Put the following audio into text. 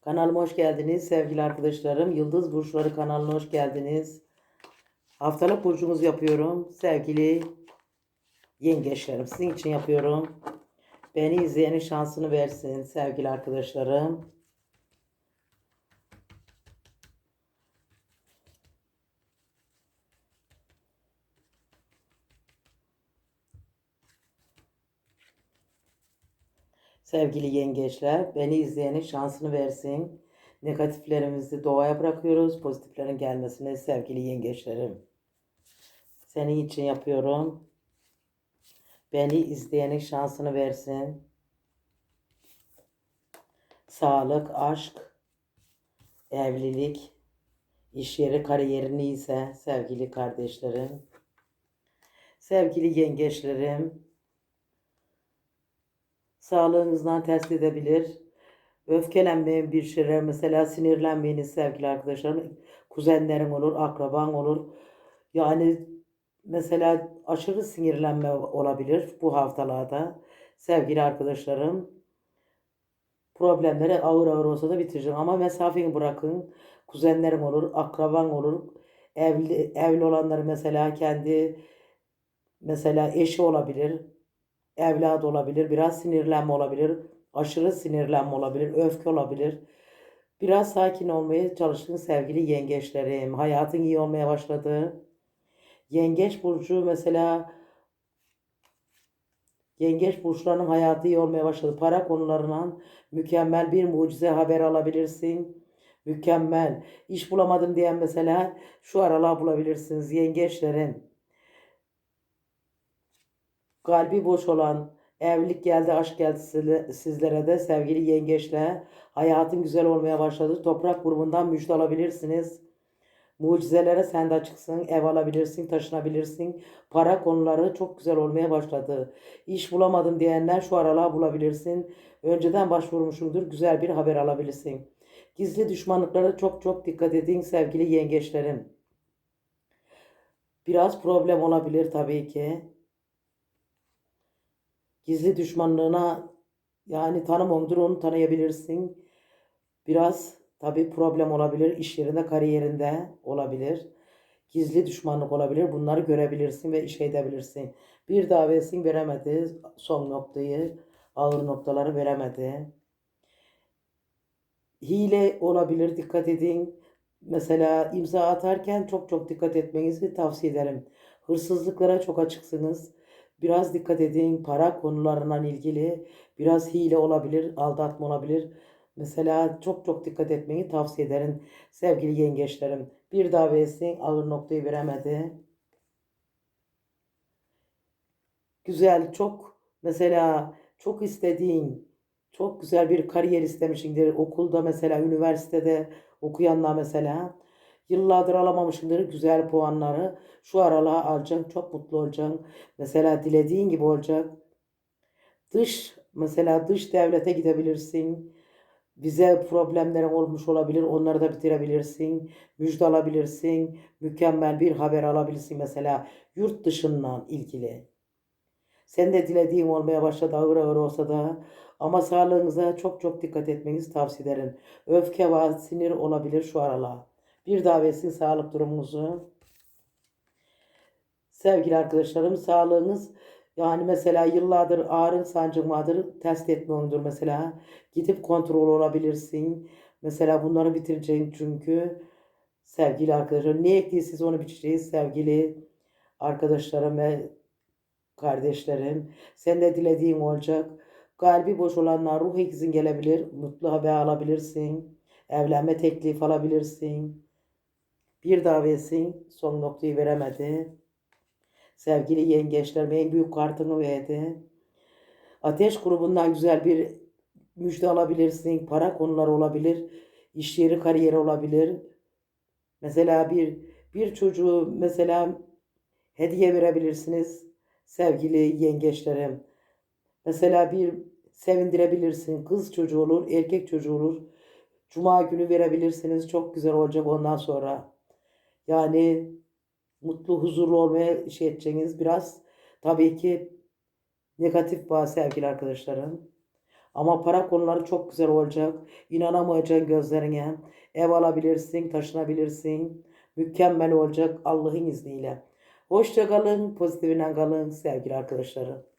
Kanalıma hoş geldiniz sevgili arkadaşlarım. Yıldız Burçları kanalına hoş geldiniz. Haftalık burcunuz yapıyorum. Sevgili yengeçlerim sizin için yapıyorum. Beni izleyenin şansını versin sevgili arkadaşlarım. Sevgili yengeçler, beni izleyenin şansını versin. Negatiflerimizi doğaya bırakıyoruz. Pozitiflerin gelmesine sevgili yengeçlerim. Senin için yapıyorum. Beni izleyenin şansını versin. Sağlık, aşk, evlilik, iş yeri, kariyerin iyiyse sevgili kardeşlerim. Sevgili yengeçlerim, sağlığınızdan test edebilir. Öfkelenmeyin bir şeyler mesela sinirlenmeyiniz sevgili arkadaşlarım. Kuzenlerin olur, akraban olur. Yani mesela aşırı sinirlenme olabilir bu haftalarda. Sevgili arkadaşlarım problemleri ağır ağır olsa da bitireceğim ama mesafeni bırakın. Kuzenlerim olur, akraban olur. Evli, evli olanları mesela kendi mesela eşi olabilir, evlat olabilir, biraz sinirlenme olabilir, aşırı sinirlenme olabilir, öfke olabilir. Biraz sakin olmaya çalışın sevgili yengeçlerim. Hayatın iyi olmaya başladı. Yengeç burcu mesela Yengeç burçlarının hayatı iyi olmaya başladı. Para konularından mükemmel bir mucize haber alabilirsin. Mükemmel. İş bulamadım diyen mesela şu aralığa bulabilirsiniz yengeçlerin. Kalbi boş olan evlilik geldi, aşk geldi sizle- sizlere de sevgili yengeçler. Hayatın güzel olmaya başladı. Toprak grubundan müjde alabilirsiniz. Mucizelere sen de açıksın. Ev alabilirsin, taşınabilirsin. Para konuları çok güzel olmaya başladı. İş bulamadım diyenler şu aralığa bulabilirsin. Önceden başvurmuşumdur. Güzel bir haber alabilirsin. Gizli düşmanlıklara çok çok dikkat edin sevgili yengeçlerim. Biraz problem olabilir tabii ki. Gizli düşmanlığına yani tanımamdır onu tanıyabilirsin. Biraz tabii problem olabilir. iş yerinde, kariyerinde olabilir. Gizli düşmanlık olabilir. Bunları görebilirsin ve işe edebilirsin. Bir davetsin veremedi. Son noktayı, ağır noktaları veremedi. Hile olabilir. Dikkat edin. Mesela imza atarken çok çok dikkat etmenizi tavsiye ederim. Hırsızlıklara çok açıksınız. Biraz dikkat edin. Para konularından ilgili biraz hile olabilir, aldatma olabilir. Mesela çok çok dikkat etmeyi tavsiye ederim sevgili yengeçlerim. Bir davetsin ağır noktayı veremedi. Güzel çok mesela çok istediğin çok güzel bir kariyer istemişsindir. Okulda mesela üniversitede okuyanlar mesela yıllardır alamamışsındır güzel puanları. Şu aralığa alacaksın çok mutlu olacaksın. Mesela dilediğin gibi olacak. Dış mesela dış devlete gidebilirsin. Vize problemlerin olmuş olabilir. Onları da bitirebilirsin. Müjde alabilirsin. Mükemmel bir haber alabilirsin mesela yurt dışından ilgili. Sen de dilediğin olmaya başladı ağır ağır olsa da ama sağlığınıza çok çok dikkat etmenizi tavsiye ederim. Öfke var, sinir olabilir şu aralar. Bir davetsin sağlık durumunuzu. Sevgili arkadaşlarım sağlığınız yani mesela yıllardır ağrın sancın vardır test etmiyordur mesela. Gidip kontrol olabilirsin. Mesela bunları bitireceksin çünkü sevgili arkadaşlar ne ektiyseniz onu biçeceğiz sevgili arkadaşlarım ve kardeşlerim. Sen de dilediğin olacak. Kalbi boş olanlar ruh ikizin gelebilir. Mutlu haber alabilirsin. Evlenme teklif alabilirsin. Bir davetsin son noktayı veremedi. Sevgili yengeçlerim en büyük kartını verdi. Ateş grubundan güzel bir müjde alabilirsin. Para konuları olabilir. İş yeri, kariyeri olabilir. Mesela bir bir çocuğu mesela hediye verebilirsiniz sevgili yengeçlerim. Mesela bir sevindirebilirsin. Kız çocuğu olur, erkek çocuğu olur. Cuma günü verebilirsiniz. Çok güzel olacak ondan sonra. Yani mutlu, huzurlu olmaya şey edeceğiniz biraz tabii ki negatif bazı sevgili arkadaşlarım. Ama para konuları çok güzel olacak. İnanamayacaksın gözlerine. Ev alabilirsin, taşınabilirsin. Mükemmel olacak Allah'ın izniyle. Hoşça kalın, pozitifine kalın sevgili arkadaşlarım.